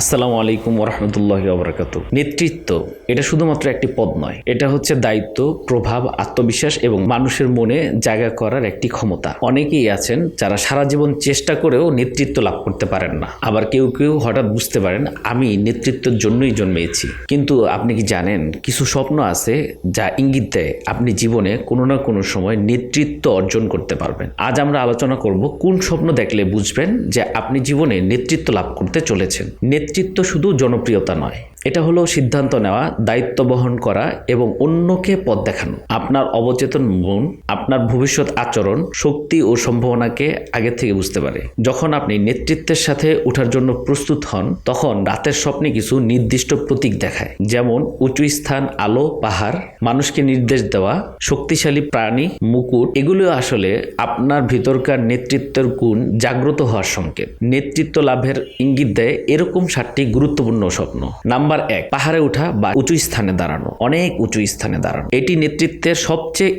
আসসালামু আলাইকুম ওরহমতুল্লাহ ওবরাকাত নেতৃত্ব, এটা শুধুমাত্র একটি পদ নয়, এটা হচ্ছে দায়িত্ব, প্রভাব, আত্মবিশ্বাস এবং মানুষের মনে জায়গা করার একটি ক্ষমতা। অনেকেই আছেন যারা সারা জীবন চেষ্টা করেও নেতৃত্ব লাভ করতে পারেন না। আবার কেউ কেউ হঠাৎ বুঝতে পারেন, আমি নেতৃত্বের জন্যই জন্মেছি। কিন্তু আপনি কি জানেন, কিছু স্বপ্ন আছে যা ইঙ্গিত দেয় আপনি জীবনে কোনো না কোনো সময় নেতৃত্ব অর্জন করতে পারবেন। আজ আমরা আলোচনা করব, কোন স্বপ্ন দেখলে বুঝবেন যে আপনি জীবনে নেতৃত্ব লাভ করতে চলেছেন। নেতৃত্ব শুধু জনপ্রিয়তা নয়। এটা হলো সিদ্ধান্ত নেওয়া, দায়িত্ব বহন করা এবং অন্যকে পথ দেখানো। আপনার অবচেতন মন, আপনার ভবিষ্যৎ আচরণ, শক্তি ও সম্ভাবনাকে আগে থেকে বুঝতে পারে। যখন আপনি নেতৃত্বের সাথে ওঠার জন্য প্রস্তুত হন, তখন রাতের স্বপ্নে কিছু নির্দিষ্ট প্রতীক দেখায়। যেমন, উঁচু স্থান, আলো, পাহাড়, মানুষকে নির্দেশ দেওয়া, শক্তিশালী প্রাণী, মুকুট। এগুলো আসলে আপনার ভিতরকার নেতৃত্বের গুণ জাগ্রত হওয়ার সংকেত। নেতৃত্ব লাভের ইঙ্গিত দেয় এরকম সাতটি গুরুত্বপূর্ণ স্বপ্ন। নাম্বার এক, পাহাড়ে ওঠা বা উঁচু স্থানে দাঁড়ানো। অনেক উঁচু স্থানে দাঁড়ানো। এটি নেতৃত্বের সবচেয়ে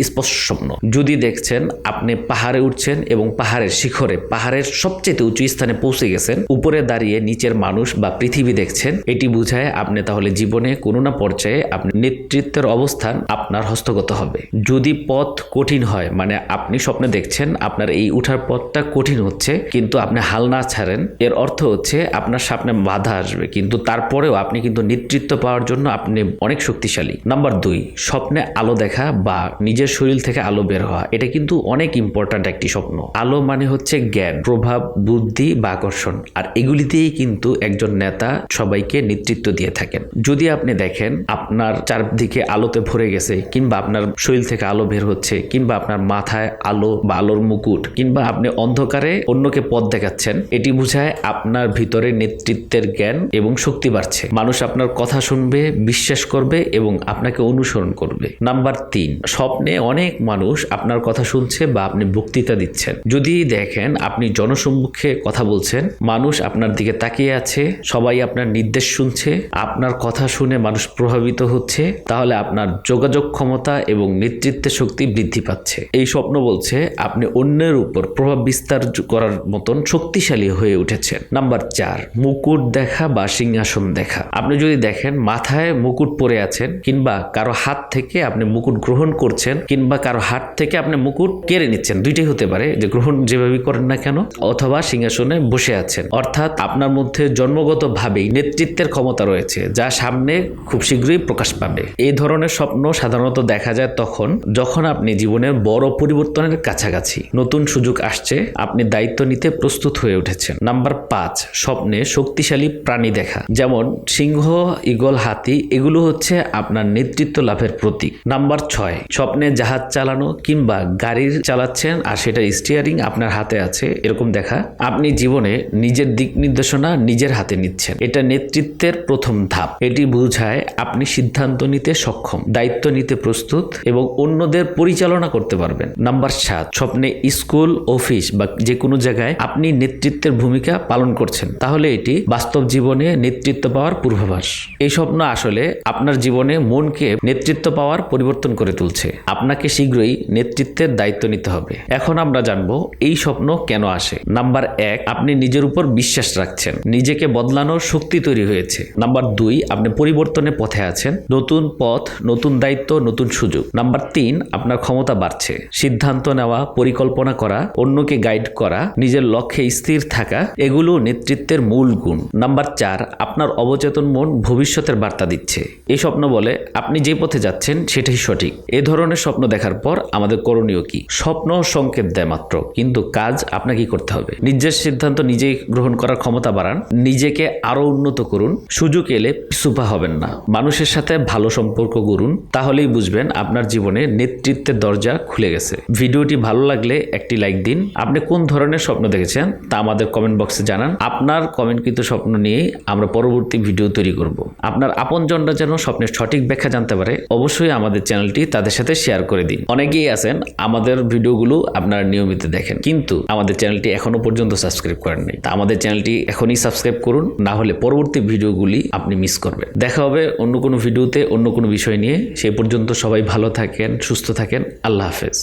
স্বপ্ন যদি দেখছেন আপনি পাহাড়ে উঠছেন এবং পাহাড়ের শিখরে, পাহাড়ের সবচেয়ে উঁচু স্থানে পৌঁছে গেছেন, উপরে দাঁড়িয়ে নিচের মানুষ বা পৃথিবী দেখছেন, এটি বুঝায় আপনি তাহলে জীবনে কোনো না পর্যায়ে আপনি নেতৃত্বের অবস্থান আপনার হস্তগত হবে। যদি পথ কঠিন হয় মানে আপনি স্বপ্নে দেখছেন আপনার এই উঠার পথটা কঠিন হচ্ছে, কিন্তু আপনি হাল না ছাড়েন, এর অর্থ হচ্ছে আপনার সামনে বাধা আসবে, কিন্তু তারপরেও আপনি কিন্তু নেতৃত্ব পাওয়ার জন্য আপনি অনেক শক্তিশালী। নাম্বার দুই, স্বপ্নে আলো দেখা বা নিজের শরীর থেকে আলো বের হওয়া, এটা কিন্তু অনেক ইম্পর্ট্যান্ট একটি স্বপ্ন। আলো মানে হচ্ছে জ্ঞান, প্রভাব, বুদ্ধি বা আকর্ষণ। আর এগুলিতেই কিন্তু একজন নেতা সবাইকে নেতৃত্ব দিয়ে থাকেন। যদি আপনি দেখেন আপনার চারদিকে আলোতে ভরে গেছে, কিংবা আপনার শরীর থেকে আলো বের হচ্ছে, কিংবা আপনার মাথায় আলো বা আলোর মুকুট, কিংবা আপনি অন্ধকারে অন্যকে পথ দেখাচ্ছেন, এটি বুঝায় আপনার ভিতরে নেতৃত্বের জ্ঞান এবং শক্তি বাড়ছে। মানুষ আপনার কথা শুনবে, বিশ্বাস করবে এবং আপনাকে অনুসরণ করবে। নাম্বার তিন, স্বপ্নে অনেক মানুষ আপনার কথা শুনছে বা আপনি বক্তৃতা দিচ্ছেন। যদি দেখেন আপনি জনসম্মুখে কথা বলছেন, মানুষ আপনার দিকে তাকিয়ে আছে, সবাই আপনার নির্দেশ শুনছে, আপনার কথা শুনে মানুষ প্রভাবিত হচ্ছে, তাহলে আপনার যোগাযোগ ক্ষমতা এবং নেতৃত্বের শক্তি বৃদ্ধি পাচ্ছে। এই স্বপ্ন বলছে আপনি অন্যের উপর প্রভাব বিস্তার করার মতন শক্তিশালী হয়ে উঠেছেন। নাম্বার চার, মুকুট দেখা বা সিংহাসন দেখা। আপনি যদি দেখেন মাথায় মুকুট পরে আছেন কিংবা কারও হাত থেকে আপনি মুকুট গ্রহণ করছেন কিংবা কারও হাত থেকে আপনি মুকুট কেড়ে নিচ্ছেন, দুইটাই হতে পারে, যে গ্রহণ যেভাবে করেন না কেন, অথবা সিংহাসনে বসে আছেন। অর্থাৎ আপনার মধ্যে জন্মগতভাবেই নেতৃত্বের ক্ষমতা রয়েছে, যা সামনে খুব শীঘ্রই প্রকাশ পাবে। এই ধরনের স্বপ্ন সাধারণত দেখা যায় তখন, যখন আপনি জীবনের বড় পরিবর্তনের কাছাকাছি। নতুন সুযোগ আসছে, আপনি দায়িত্ব নিতে প্রস্তুত হয়ে উঠেছেন। নাম্বার পাঁচ, স্বপ্নে শক্তিশালী প্রাণী দেখা। যেমন সিংহ ইগল হাতি, এগুলো হচ্ছে আপনার নেতৃত্ব লাভের প্রতীক। নাম্বার ছয়, স্বপ্নে জাহাজ চালানো কিংবা গাড়ির চালাচ্ছেন আর সেটা স্টিয়ারিং আপনার হাতে আছে, এরকম দেখা। আপনি জীবনে নিজের দিক নির্দেশনা নিজের হাতে নিচ্ছেন। এটা নেতৃত্বের প্রথম ধাপ। এটি বোঝায় আপনি সিদ্ধান্ত নিতে সক্ষম, দায়িত্ব নিতে প্রস্তুত এবং অন্যদের পরিচালনা করতে পারবেন। নাম্বার সাত, স্বপ্নে স্কুল, অফিস বা যে কোনো জায়গায় আপনি নেতৃত্বের ভূমিকা পালন করছেন। তাহলে এটি বাস্তব জীবনে নেতৃত্ব পাওয়ার পূর্বাভাস। এই স্বপ্ন আসলে আপনার জীবনে মনকে নেতৃত্ব পাওয়ার পরিবর্তন করে তুলছে। আপনাকে শীঘ্রই নেতৃত্বের দায়িত্ব নিতে হবে। এখন আমরা জানব, এই স্বপ্ন কেন আসে? নাম্বার এক, আপনি নিজের উপর বিশ্বাস রাখছেন। নিজেকে বদলানোর শক্তি তৈরি হয়েছে। নাম্বার দুই, আপনি পরিবর্তনের পথে আছেন। নতুন পথ, নতুন দায়িত্ব, নতুন সুযোগ। নাম্বার তিন, আপনার ক্ষমতা বাড়ছে। সিদ্ধান্ত নেওয়া, পরিকল্পনা করা, অন্যকে গাইড করা, নিজের লক্ষ্যে স্থির থাকা, এগুলো নেতৃত্বের মূল গুণ। নাম্বার চার, আপনার অবচেতন মন ভবিষ্যতের বার্তা দিচ্ছে। এই স্বপ্ন বলে, আপনি যে পথে যাচ্ছেন, সেটাই সঠিক। এ ধরনের স্বপ্ন দেখার পর আমাদের করণীয় কি? স্বপ্ন সংকেত দেয় মাত্র, কিন্তু কাজ আপনাকেই করতে হবে। নিজের সিদ্ধান্ত নিজেই গ্রহণ করার ক্ষমতা বাড়ান, নিজেকে আরও উন্নত করুন, সুযোগ এলে পিছুপা হবেন না। মানুষের সাথে ভালো সম্পর্ক গড়ুন, তাহলেই বুঝবেন আপনার জীবনে নেতৃত্বের দরজা খুলে গেছে। ভিডিওটি ভালো লাগলে একটি লাইক দিন। আপনি কোন ধরনের স্বপ্ন দেখেছেন, তা আমাদের কমেন্ট বক্সে জানান। আপনার কমেন্টকৃত স্বপ্ন নিয়েই আমরা পরবর্তী ভিডিও তৈরি করব। আপনার আপনজনরা যেন স্বপ্নের সঠিক ব্যাখ্যা জানতে পারে, অবশ্যই আমাদের চ্যানেলটি তাদের সাথে শেয়ার করে দিন। অনেকেই আছেন, আমাদের ভিডিওগুলো আপনারা নিয়মিত দেখেন, কিন্তু আমাদের চ্যানেলটি এখনও পর্যন্ত সাবস্ক্রাইব করেন নাই। তা আমাদের চ্যানেলটি এখনই সাবস্ক্রাইব করুন, না হলে পরবর্তী ভিডিওগুলি আপনি মিস করবেন। দেখা হবে অন্য কোনো ভিডিওতে অন্য কোনো বিষয় নিয়ে। সেই পর্যন্ত সবাই ভালো থাকেন, সুস্থ থাকেন। আল্লাহ হাফেজ।